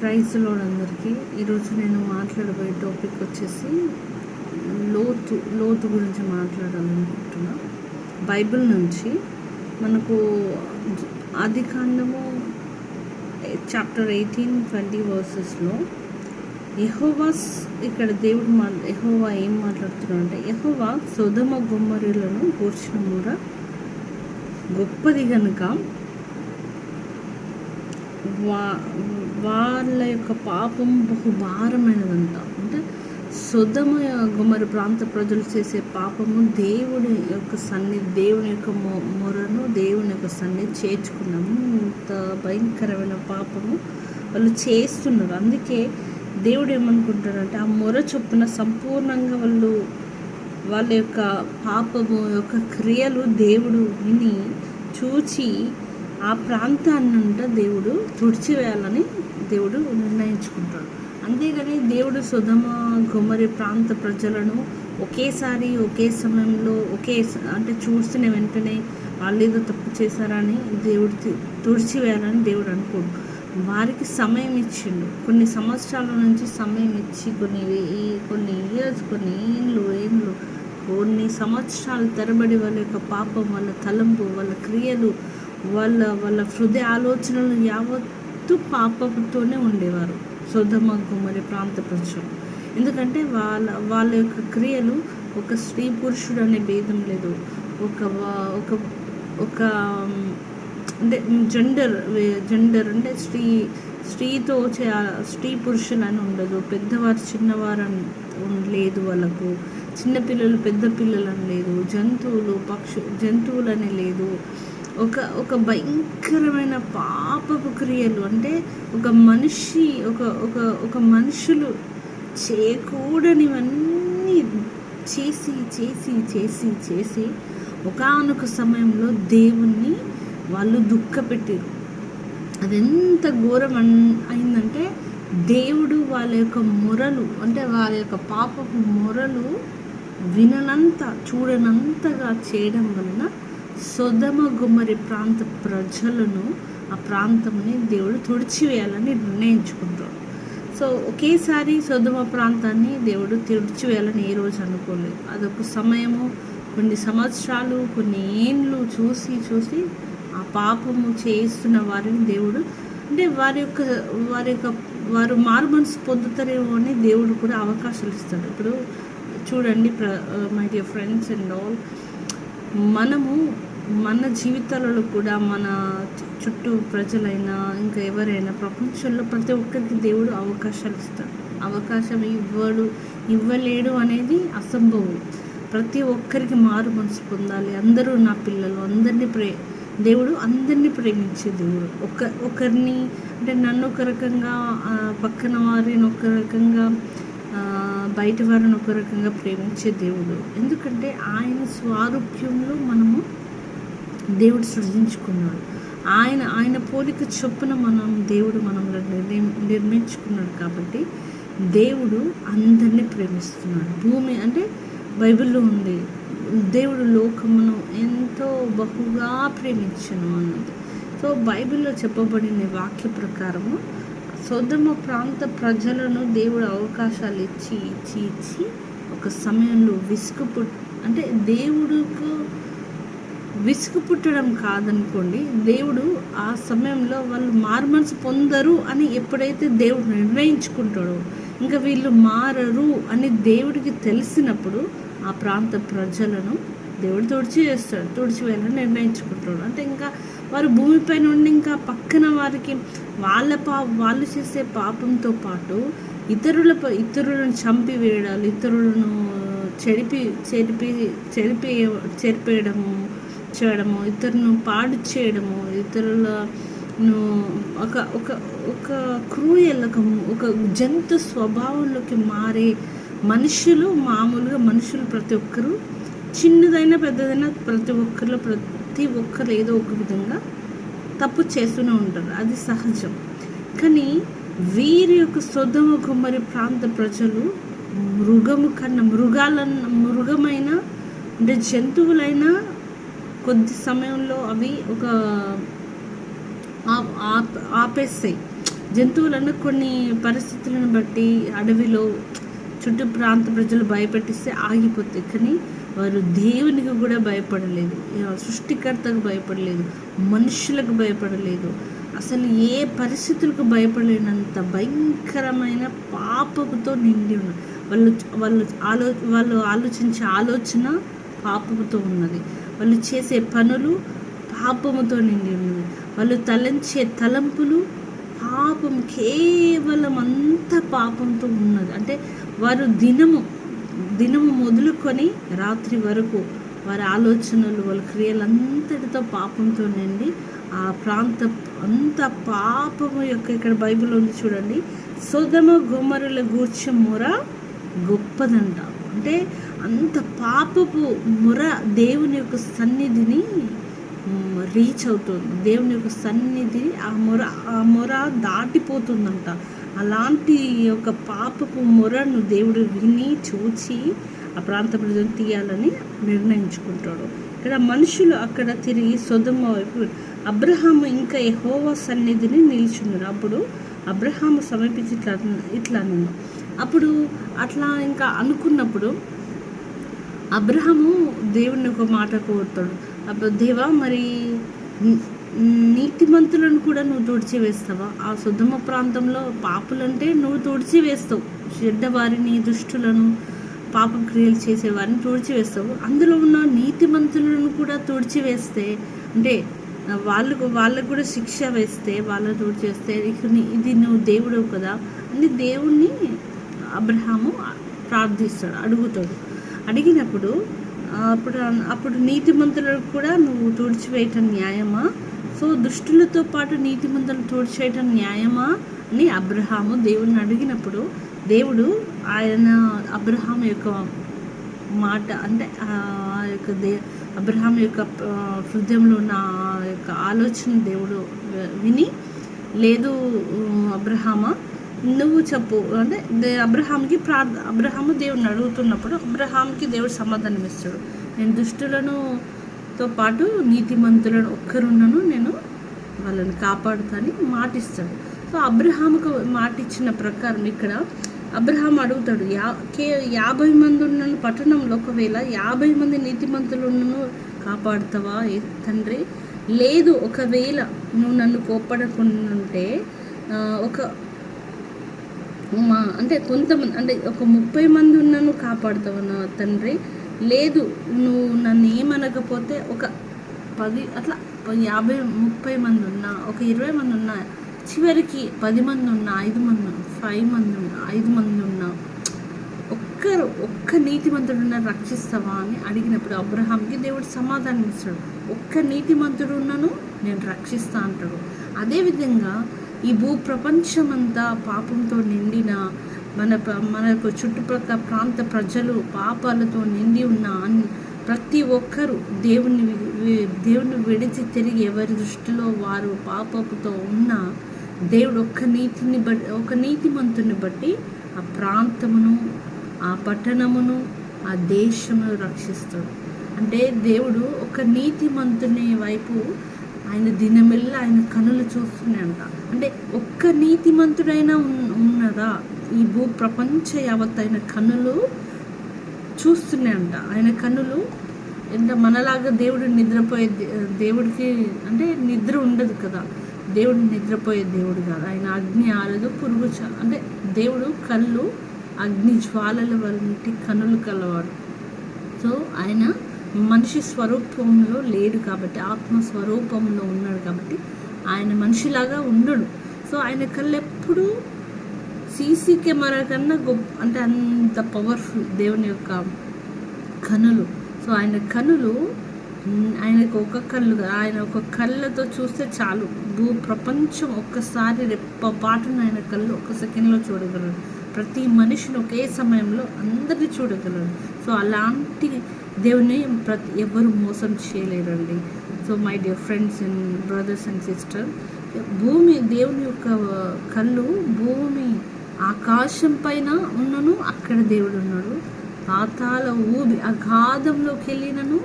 ప్రైజ్లో అందరికీ ఈరోజు నేను మాట్లాడబోయే టాపిక్ వచ్చేసి లోతు లోతు గురించి మాట్లాడాలనుకుంటున్నా. బైబిల్ నుంచి మనకు ఆది కాండము చాప్టర్ ఎయిటీన్ ట్వంటీ వర్సెస్లో ఎహోవాస్ ఇక్కడ దేవుడు మా ఎహోవా ఏం మాట్లాడుతున్నాడు అంటే ఎహోవా సుధమ గుమ్మరులను కూర్చిన మూర గొప్పది కనుక వా వాళ్ళ యొక్క పాపం బహుభారమైనదంట అంటే సుధమ గుమరి ప్రాంత ప్రజలు చేసే పాపము దేవుడి యొక్క సన్ని దేవుని యొక్క మొ మొరను దేవుని యొక్క సన్ని చేర్చుకున్నాము. ఇంత భయంకరమైన పాపము వాళ్ళు చేస్తున్నారు. అందుకే దేవుడు ఏమనుకుంటాడంటే ఆ మొర చొప్పున సంపూర్ణంగా వాళ్ళు వాళ్ళ యొక్క పాపము యొక్క క్రియలు దేవుడు విని చూచి ఆ ప్రాంతాన్నంట దేవుడు తుడిచివేయాలని దేవుడు నిర్ణయించుకుంటాడు. అంతేగాని దేవుడు సుధమ కుమరి ప్రాంత ప్రజలను ఒకేసారి ఒకే సమయంలో ఒకే అంటే చూస్తున్న వెంటనే వాళ్ళు ఏదో తప్పు చేశారని దేవుడు తుడిచివేయాలని దేవుడు అనుకోడు. వారికి సమయం ఇచ్చిండు. కొన్ని సంవత్సరాల నుంచి సమయం ఇచ్చి కొన్ని కొన్ని ఇయర్స్ కొన్ని ఏళ్ళు ఏళ్ళు కొన్ని సంవత్సరాలు తరబడి వాళ్ళ యొక్క పాపం వాళ్ళ తలంపు వాళ్ళ క్రియలు వాళ్ళ వాళ్ళ హృదయ ఆలోచనలు యావత్ యావత్తు పాపంతోనే ఉండేవారు సుధమ గుమ్మరి ప్రాంత ప్రజలు ఎందుకంటే వాళ్ళ వాళ్ళ యొక్క క్రియలు ఒక స్త్రీ పురుషుడు అనే భేదం లేదు. ఒక ఒక ఒక అంటే జెండర్ జెండర్ అంటే స్త్రీ స్త్రీతో చే స్త్రీ పురుషులు అని ఉండదు. పెద్దవారు చిన్నవారు అని లేదు వాళ్ళకు. చిన్నపిల్లలు పెద్ద పిల్లలు అని లేదు. జంతువులు పక్షు జంతువులు అని లేదు. ఒక ఒక భయంకరమైన పాపపు క్రియలు. అంటే ఒక మనిషి ఒక ఒక ఒక మనుషులు చేయకూడనివన్నీ చేసి చేసి చేసి చేసి ఒకనొక సమయంలో దేవుణ్ణి వాళ్ళు దుఃఖపెట్టారు అది ఎంత ఘోరం అయిందంటే దేవుడు వాళ్ళ యొక్క మొరలు అంటే వాళ్ళ యొక్క పాపపు మొరలు విననంత చూడనంతగా చేయడం వలన సొదమ గుమ్మరి ప్రాంత ప్రజలను ఆ ప్రాంతంని దేవుడు తుడిచివేయాలని నిర్ణయించుకుంటాడు. సో ఒకేసారి సొదమ ప్రాంతాన్ని దేవుడు తుడిచివేయాలని ఏ రోజు అనుకోలేదు. అదొక సమయము కొన్ని సంవత్సరాలు కొన్ని ఏండ్లు చూసి చూసి ఆ పాపము చేస్తున్న వారిని దేవుడు అంటే వారి యొక్క వారి యొక్క వారు మారు మనసు పొందుతారేమో అని దేవుడు కూడా అవకాశాలు ఇస్తాడు. ఇప్పుడు చూడండి ప్ర my dear friends and all మనము మన జీవితాలలో కూడా మన చుట్టూ ప్రజలైనా ఇంకా ఎవరైనా ప్రపంచంలో ప్రతి ఒక్కరికి దేవుడు అవకాశాలు ఇస్తాడు అవకాశం ఇవ్వడు ఇవ్వలేడు అనేది అసంభవం. ప్రతి ఒక్కరికి మారు మనసు పొందాలి. అందరూ నా పిల్లలు అందరినీ ప్రే దేవుడు అందరినీ ప్రేమించే దేవుడు. ఒక ఒకరిని అంటే నన్ను ఒక రకంగా పక్కన వారిని ఒక రకంగా బయట వారిని ఒక రకంగా ప్రేమించే దేవుడు. ఎందుకంటే ఆయన స్వారూప్యంలో మనము దేవుడు సృజించుకున్నాడు. ఆయన ఆయన పోలిక చొప్పున మనం దేవుడు మనల్ని నిర్ణయం నిర్మించుకున్నాడు కాబట్టి దేవుడు అందరినీ ప్రేమిస్తున్నాడు. భూమి అంటే బైబిల్లో ఉంది. దేవుడు లోకమును ఎంతో బహుగా ప్రేమించను అన్నది. సో బైబిల్లో చెప్పబడిన వాక్య ప్రకారము సొదమ ప్రాంత ప్రజలను దేవుడు అవకాశాలు ఇచ్చి ఇచ్చి ఇచ్చి ఒక సమయంలో విసుగు అంటే దేవుడుకు విసుగు పుట్టడం కాదనుకోండి దేవుడు ఆ సమయంలో వాళ్ళు మార్మన్స్ పొందరు అని ఎప్పుడైతే దేవుడు నిర్ణయించుకుంటాడో ఇంకా వీళ్ళు మారరు అని దేవుడికి తెలిసినప్పుడు ఆ ప్రాంత ప్రజలను దేవుడు తుడిచి చేస్తాడు తుడిచి వెళ్ళని నిర్ణయించుకుంటాడు. అంటే ఇంకా వారు భూమిపై నుండి ఇంకా పక్కన వారికి వాళ్ళ పా వాళ్ళు చేసే పాపంతో పాటు ఇతరుల ఇతరులను చంపివేయడాలు ఇతరులను చెరిపి చెరిపి చెరిపి చెరిపేయడము చేయడము ఇతరులను పాడు చేయడము ఇతరుల ఒక ఒక ఒక క్రూయల్ ఒక జంతు స్వభావంలోకి మారే మనుషులు మామూలుగా మనుషులు ప్రతి ఒక్కరూ చిన్నదైనా పెద్దదైనా ప్రతి ఒక్కరిలో ప్రతి ఒక్కరు ఏదో ఒక విధంగా తప్పు చేస్తూనే ఉంటారు. అది సహజం. కానీ వీరి యొక్క సొదమ కుమ్మరి ప్రాంత ప్రజలు మృగము కన్నా మృగాల మృగమైన అంటే జంతువులైనా కొద్ది సమయంలో అవి ఒక ఆపేస్తాయి. జంతువులను కొన్ని పరిస్థితులను బట్టి అడవిలో చుట్టూ ప్రాంత ప్రజలు భయపెట్టిస్తే ఆగిపోతాయి. కానీ వారు దేవునికి కూడా భయపడలేదు. సృష్టికర్తకు భయపడలేదు. మనుషులకు భయపడలేదు. అసలు ఏ పరిస్థితులకు భయపడలేనంత భయంకరమైన పాపముతో నిండి ఉన్నారు వాళ్ళు వాళ్ళు ఆలో వాళ్ళు ఆలోచించే ఆలోచన పాపముతో ఉన్నది. వాళ్ళు చేసే పనులు పాపముతో నిండి ఉన్నది వాళ్ళు తలంచే తలంపులు పాపం కేవలం అంత పాపంతో ఉన్నది. అంటే వారు దినము దినము మొదలుకొని రాత్రి వరకు వారి ఆలోచనలు వాళ్ళ క్రియలు అంతటితో పాపంతో నిండి ఆ ప్రాంత అంత పాపము యొక్క ఇక్కడ బైబిల్ ఉంది చూడండి. సుధమ గుమ్మరుల గూర్చ మొర గొప్పదంట. అంటే అంత పాపపు మొర దేవుని యొక్క సన్నిధిని రీచ్ అవుతుంది. దేవుని యొక్క సన్నిధి ఆ మొర ఆ మొర దాటిపోతుందంట. అలాంటి ఒక పాపపు మొరను దేవుడు విని చూచి ఆ ప్రాంత ప్రజలు తీయాలని నిర్ణయించుకుంటాడు. ఇక్కడ మనుషులు అక్కడ తిరిగి సొదమ వైపు అబ్రహాము ఇంకా ఎహోవా సన్నిధిని నిల్చున్నారు. అప్పుడు అబ్రహాము సమీపించి ఇట్లా ఇట్లా అప్పుడు అట్లా ఇంకా అనుకున్నప్పుడు అబ్రహము దేవుని ఒక మాట కోరుతాడు. అప్పుడు దేవా మరి నీతిమంతులను కూడా నువ్వు తుడిచి వేస్తావా ఆ సుధమ ప్రాంతంలో పాపులంటే నువ్వు తుడిచి వేస్తావు చెడ్డవారిని దుష్టులను పాప క్రియలు చేసేవారిని తుడిచివేస్తావు. అందులో ఉన్న నీతిమంతులను కూడా తుడిచివేస్తే అంటే వాళ్ళకు వాళ్ళకు కూడా శిక్ష వేస్తే వాళ్ళని తుడిచేస్తే ఇది నువ్వు దేవుడు కదా అని దేవుణ్ణి అబ్రహాము ప్రార్థిస్తాడు అడుగుతాడు. అడిగినప్పుడు అప్పుడు అప్పుడు నీతిమంతులకు కూడా నువ్వు తుడిచివేయటం న్యాయమా? సో దుష్టులతో పాటు నీతిమంతులు తుడిచేయటం న్యాయమా అని అబ్రహాము దేవుణ్ణి అడిగినప్పుడు దేవుడు ఆయన అబ్రహాం యొక్క మాట అంటే ఆ యొక్క దే అబ్రహాం యొక్క హృదయంలో ఉన్న ఆ యొక్క ఆలోచన దేవుడు విని లేదు అబ్రహామా నువ్వు చెప్పు. అంటే అబ్రహాంకి ప్రార్థ అబ్రహాము దేవుడిని అడుగుతున్నప్పుడు అబ్రహాంకి దేవుడు సమాధానం ఇస్తాడు. నేను దుష్టులను తో పాటు నీతిమంతులను ఒక్కరున్నను నేను వాళ్ళని కాపాడుతాని మాటిస్తాడు. సో అబ్రహాముకు మాట ఇచ్చిన ప్రకారం ఇక్కడ అబ్రహాం అడుగుతాడు యా కే యాభై మంది ఉన్న పట్టణంలో ఒకవేళ యాభై మంది నీతిమంతులను కాపాడుతావా? తండ్రి లేదు ఒకవేళ నువ్వు నన్ను కోప్పడకుంటే ఒక మా అంటే కొంతమంది అంటే ఒక ముప్పై మంది ఉన్నను కాపాడుతావు నా తండ్రి. లేదు నువ్వు నన్ను ఏమనకపోతే ఒక పది అట్లా యాభై ముప్పై మంది ఉన్నా ఒక ఇరవై మంది ఉన్నా చివరికి పది మంది ఉన్నా ఐదు మంది ఫైవ్ మంది ఉన్నా ఐదు మంది ఉన్నా ఒక్కరు ఒక్క నీతిమంతుడున్న రక్షిస్తావా అని అడిగినప్పుడు అబ్రహాంకి దేవుడు సమాధానం ఇస్తాడు ఒక్క నీతిమంతుడు ఉన్నను నేను రక్షిస్తా అంటాడు. అదేవిధంగా ఈ భూ ప్రపంచమంతా పాపంతో నిండిన మన మనకు చుట్టుపక్కల ప్రాంత ప్రజలు పాపాలతో నిండి ఉన్న ప్రతి ఒక్కరూ దేవుని దేవుని విడిచి తిరిగి ఎవరి దృష్టిలో వారు పాపపుతో ఉన్న దేవుడు ఒక్క నీతిని బట్టి ఒక నీతిమంతుని బట్టి ఆ ప్రాంతమును ఆ పట్టణమును ఆ దేశమును రక్షిస్తాడు. అంటే దేవుడు ఒక నీతిమంతుని వైపు ఆయన దినమెల్ల ఆయన కనులు చూస్తున్నాయంట అంటే ఒక్క నీతిమంతుడైనా ఉన్నదా? ఈ భూ ప్రపంచ యావత్ ఆయన కన్నులు చూస్తున్నాయంట. ఆయన కన్నులు ఎంత మనలాగా దేవుడు నిద్రపోయే దేవుడికి అంటే నిద్ర ఉండదు కదా. దేవుడు నిద్రపోయే దేవుడు కాదు. ఆయన అగ్ని ఆరదు పురుగు అంటే దేవుడు కళ్ళు అగ్ని జ్వాలల వంటి కనులు కలవాడు. సో ఆయన మనిషి స్వరూపంలో లేడు కాబట్టి ఆత్మ స్వరూపంలో ఉన్నాడు కాబట్టి ఆయన మనిషిలాగా ఉండడు సో ఆయన కళ్ళు ఎప్పుడూ సీసీ కెమెరా కన్నా గొప్ప అంటే అంత పవర్ఫుల్ దేవుని యొక్క కనులు. సో ఆయన కనులు ఆయనకు ఒక కళ్ళు ఆయన ఒక కళ్ళతో చూస్తే చాలు. భూ ప్రపంచం ఒక్కసారి రెప్పపాటున ఆయన కళ్ళు ఒక సెకండ్లో చూడగలడు ప్రతి మనిషిని ఒకే సమయంలో అందరినీ చూడగలడు సో అలాంటి దేవుని ప్రతి ఎవరు మోసం చేయలేరండి. So my dear friends and brothers and sister భూమి దేవుని యొక్క కళ్ళు భూమి ఆకాశం పైన ఉన్నను అక్కడ దేవుడు ఉన్నాడు. పాతాల ఊబి అగాధంలోకి వెళ్ళినను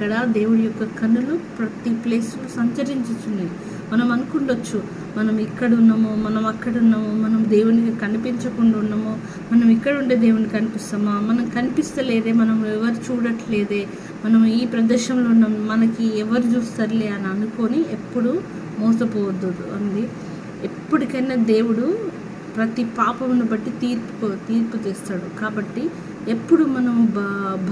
అక్కడ దేవుడి యొక్క కన్నులు ప్రతి ప్లేస్లో సంచరించుచున్నాయి. మనం అనుకుండొచ్చు మనం ఇక్కడ ఉన్నామో మనం అక్కడ ఉన్నాము మనం దేవునికి కనిపించకుండా ఉన్నామో మనం ఇక్కడ ఉండే దేవునికి కనిపిస్తామా? మనం కనిపిస్తలేదే మనం ఎవరు చూడట్లేదే మనం ఈ ప్రదేశంలో ఉన్నాం మనకి ఎవరు చూస్తారులే అని అనుకొని ఎప్పుడు మోసపోవద్దు అండి ఎప్పటికైనా దేవుడు ప్రతి పాపమును బట్టి తీర్పు తీర్పు తెస్తాడు. కాబట్టి ఎప్పుడు మనం బ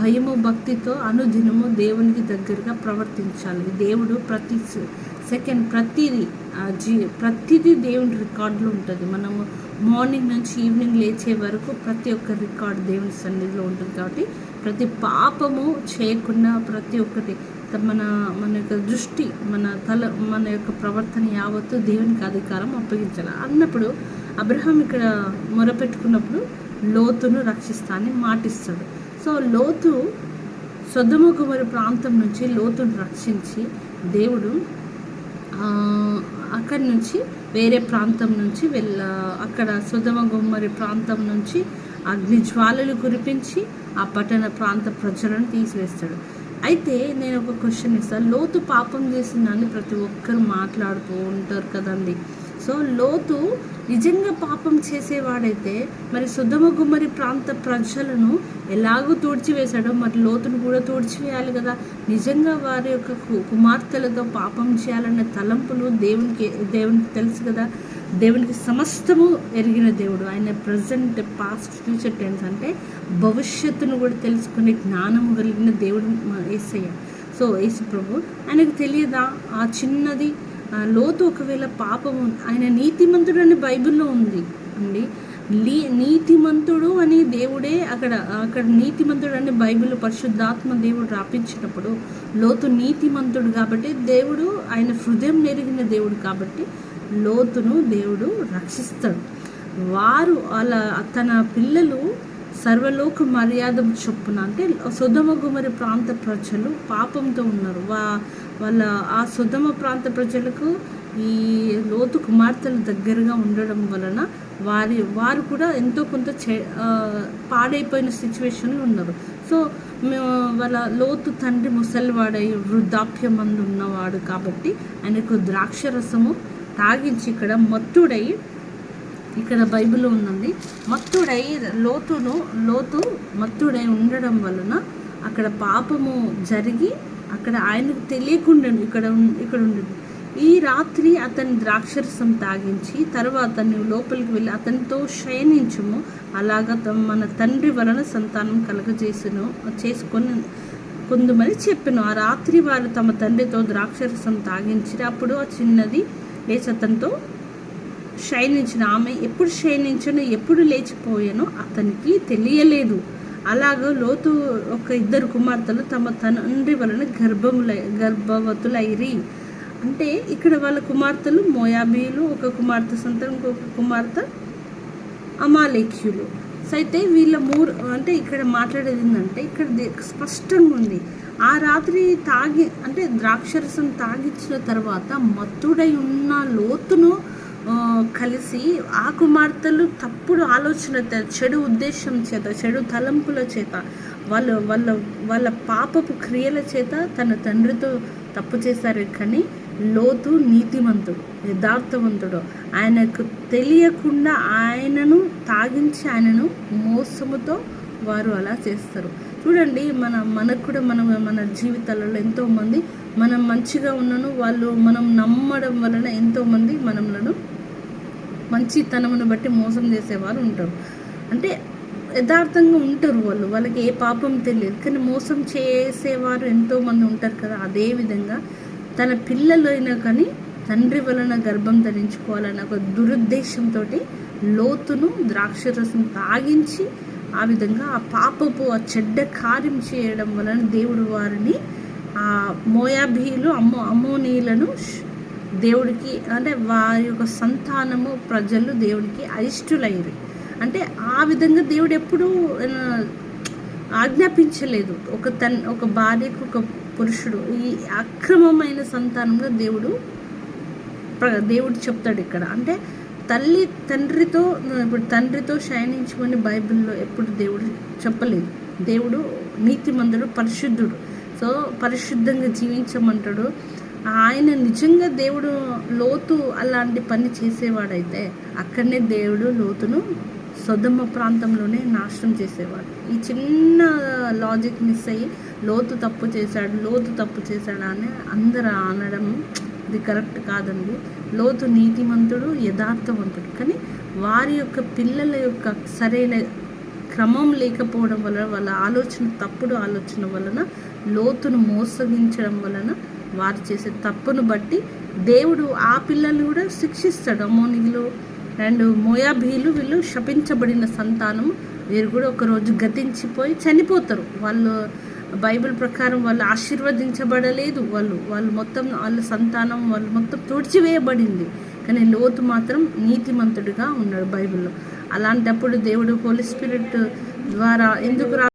భయము భక్తితో అనుదినము దేవునికి దగ్గరగా ప్రవర్తించాలి. దేవుడు ప్రతి సెకండ్ ప్రతిదీ జీ ప్రతిదీ దేవుని రికార్డులో ఉంటుంది. మనము మార్నింగ్ నుంచి ఈవినింగ్ లేచే వరకు ప్రతి ఒక్క రికార్డ్ దేవుని సన్నిధిలో ఉంటుంది కాబట్టి ప్రతి పాపము చేయకుండా ప్రతి ఒక్కటి మన మన యొక్క దృష్టి మన తల మన యొక్క ప్రవర్తన యావత్తు దేవునికి అధికారం అప్పగించాలి. అన్నప్పుడు అబ్రహాం ఇక్కడ మొరపెట్టుకున్నప్పుడు లోతును రక్షిస్తానని మాటిస్తాడు. సో లోతు సొద్దమ ప్రాంతం నుంచి లోతును రక్షించి దేవుడు అక్కడి నుంచి వేరే ప్రాంతం నుంచి వెళ్ళ అక్కడ సుధమ గుమ్మరి ప్రాంతం నుంచి అగ్ని జ్వాలలు కురిపించి ఆ పట్టణ ప్రాంత ప్రజలను తీసివేస్తాడు. అయితే నేను ఒక క్వశ్చన్ ఇస్తాను లోతు పాపం చేసిందని ప్రతి ఒక్కరు మాట్లాడుతూ ఉంటారు కదండి. సో లోతు నిజంగా పాపం చేసేవాడైతే మరి సుధమ గుమ్మరి ప్రాంత ప్రజలను ఎలాగో తూడ్చివేశాడో మరి లోతును కూడా తూడ్చివేయాలి కదా. నిజంగా వారి యొక్క కుమార్తెలతో పాపం చేయాలనే తలంపులు దేవునికి దేవునికి తెలుసు కదా. దేవునికి సమస్తము ఎరిగిన దేవుడు. ఆయన ప్రజెంట్ పాస్ట్ ఫ్యూచర్ టెన్స్ అంటే భవిష్యత్తును కూడా తెలుసుకునే జ్ఞానము కలిగిన దేవుడు ఏసయ్య. సో యేసు ప్రభు ఆయనకు తెలియదా? ఆ చిన్నది లోతు ఒకవేళ పాపము ఆయన నీతిమంతుడు అని బైబిల్లో ఉంది అండి. లీ నీతిమంతుడు అని దేవుడే అక్కడ అక్కడ నీతిమంతుడు అని బైబిల్ పరిశుద్ధాత్మ దేవుడు రాపించినప్పుడు లోతు నీతిమంతుడు కాబట్టి దేవుడు ఆయన హృదయం నెరిగిన దేవుడు కాబట్టి లోతును దేవుడు రక్షిస్తాడు. వారు అలా తన పిల్లలు సర్వలోక మర్యాద చొప్పున అంటే సుధమ గుమరి ప్రాంత ప్రజలు పాపంతో ఉన్నారు. వా వాళ్ళ ఆ సుధమ ప్రాంత ప్రజలకు ఈ లోతు కుమార్తెలు దగ్గరగా ఉండడం వలన వారి వారు కూడా ఎంతో కొంత చే పాడైపోయిన సిచ్యువేషన్లో ఉన్నారు. సో వాళ్ళ లోతు తండ్రి ముసలివాడై వృద్ధాప్య మందు ఉన్నవాడు కాబట్టి ఆయనకు ద్రాక్షరసము తాగించి ఇక్కడ మత్తుడై ఇక్కడ బైబిల్లో ఉందండి మత్తుడై లోతును లోతు మత్తుడై ఉండడం వలన అక్కడ పాపము జరిగి అక్కడ ఆయనకు తెలియకుండా ఇక్కడ ఇక్కడ ఉండదు. ఈ రాత్రి అతని ద్రాక్షరసం తాగించి తర్వాత నువ్వు లోపలికి వెళ్ళి అతనితో శయనించుము. అలాగా మన తండ్రి వలన సంతానం కలగజేసును చేసుకొని కొంతమంది చెప్పాను. ఆ రాత్రి వారు తమ తండ్రితో ద్రాక్షరసం తాగించి అప్పుడు ఆ చిన్నది లేచి అతనితో శయనించిన ఆమె ఎప్పుడు శయనించను ఎప్పుడు లేచిపోయానో అతనికి తెలియలేదు. అలాగ లోతు ఒక ఇద్దరు కుమార్తెలు తమ తండ్రి వలన గర్భముల గర్భవతులైరి. అంటే ఇక్కడ వాళ్ళ కుమార్తెలు మోయాబీలు ఒక కుమార్తె సొంతం ఇంకొక కుమార్తె అమాలేఖ్యులు. అయితే వీళ్ళ మూరు అంటే ఇక్కడ మాట్లాడేది ఏంటంటే ఇక్కడ స్పష్టంగా ఉంది. ఆ రాత్రి తాగి అంటే ద్రాక్షరసం తాగించిన తర్వాత మత్తుడై ఉన్న లోతును కలిసి ఆ కుమార్తెలు తప్పుడు ఆలోచన చెడు ఉద్దేశం చేత చెడు తలంపుల చేత వాళ్ళ వాళ్ళ వాళ్ళ పాపపు క్రియల చేత తన తండ్రితో తప్పు చేశారు. కానీ లోతు నీతిమంతుడు యథార్థవంతుడు. ఆయనకు తెలియకుండా ఆయనను తాగించి ఆయనను మోసముతో వారు అలా చేస్తారు. చూడండి మన మనకు కూడా మనం మన జీవితాలలో ఎంతోమంది మనం మంచిగా ఉన్నను వాళ్ళు మనం నమ్మడం వలన ఎంతోమంది మనలను మంచితనమును బట్టి మోసం చేసేవారు ఉంటారు. అంటే యథార్థంగా ఉంటారు వాళ్ళు. వాళ్ళకి ఏ పాపం తెలియదు. కానీ మోసం చేసేవారు ఎంతోమంది ఉంటారు కదా. అదే విధంగా తన పిల్లలు అయినా కానీ తండ్రి వలన గర్భం ధరించుకోవాలన్న ఒక దురుద్దేశంతో లోతును ద్రాక్షరసం తాగించి ఆ విధంగా ఆ పాపపు ఆ చెడ్డ కార్యం చేయడం వలన దేవుడు వారిని ఆ మోయాబీలు అమ్మో అమ్మోనీలను దేవుడికి అంటే వారి యొక్క సంతానము ప్రజలు దేవుడికి అయిష్టులయ్యారు అంటే ఆ విధంగా దేవుడు ఎప్పుడూ ఆజ్ఞాపించలేదు. ఒక తన్ ఒక భార్యకు ఒక పురుషుడు. ఈ అక్రమమైన సంతానంలో దేవుడు దేవుడు చెప్తాడు ఇక్కడ. అంటే తల్లి తండ్రితో ఇప్పుడు తండ్రితో శయనించుకొని బైబిల్లో ఎప్పుడు దేవుడు చెప్పలేదు. దేవుడు నీతిమంతుడు పరిశుద్ధుడు. సో పరిశుద్ధంగా జీవించమంటాడు. ఆయన నిజంగా దేవుడు లోతు అలాంటి పని చేసేవాడైతే అక్కడనే దేవుడు లోతును సొదమ్మ ప్రాంతంలోనే నాశనం చేసేవాడు. ఈ చిన్న లాజిక్ మిస్ అయ్యి లోతు తప్పు చేశాడు లోతు తప్పు చేశాడు అని అందరు అనడం ఇది కరెక్ట్ కాదండి. లోతు నీతిమంతుడు యథార్థవంతుడు. కానీ వారి యొక్క పిల్లల యొక్క సరైన క్రమం లేకపోవడం వలన వాళ్ళ ఆలోచన తప్పుడు ఆలోచన వలన లోతును మోసగించడం వలన వారు చేసే తప్పును బట్టి దేవుడు ఆ పిల్లల్ని కూడా శిక్షిస్తాడు. అమోనిలు అండ్ మోయాబీలు వీళ్ళు శపించబడిన సంతానం వీరు కూడా ఒకరోజు గతించిపోయి చనిపోతారు. వాళ్ళు బైబిల్ ప్రకారం వాళ్ళు ఆశీర్వదించబడలేదు. వాళ్ళు వాళ్ళు మొత్తం వాళ్ళ సంతానం వాళ్ళు మొత్తం తుడిచివేయబడింది. కానీ లోతు మాత్రం నీతిమంతుడిగా ఉన్నాడు బైబిల్లో. అలాంటప్పుడు దేవుడు హోలీ స్పిరిట్ ద్వారా ఎందుకు రా